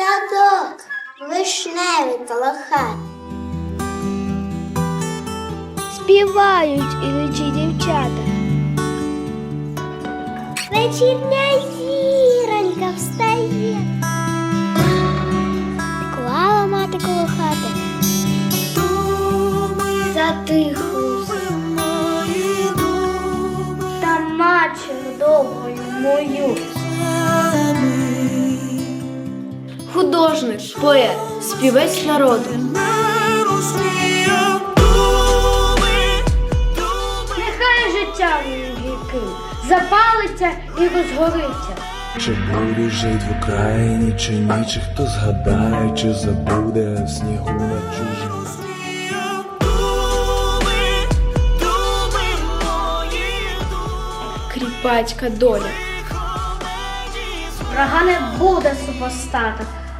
садок, вишневий коло хат. Співають іличі дівчата. Вечірня зіронька встає. Клала мати коло хати. Затиху та матір доброю мою. Художник, поет, співець народу. Нехай життя віки запалиться і розгориться. Чи буде жить в Україні, чи ні, чи хто згадає, чи забуде в снігу на чужим. Кріпацька доля. Врага не буде супостата,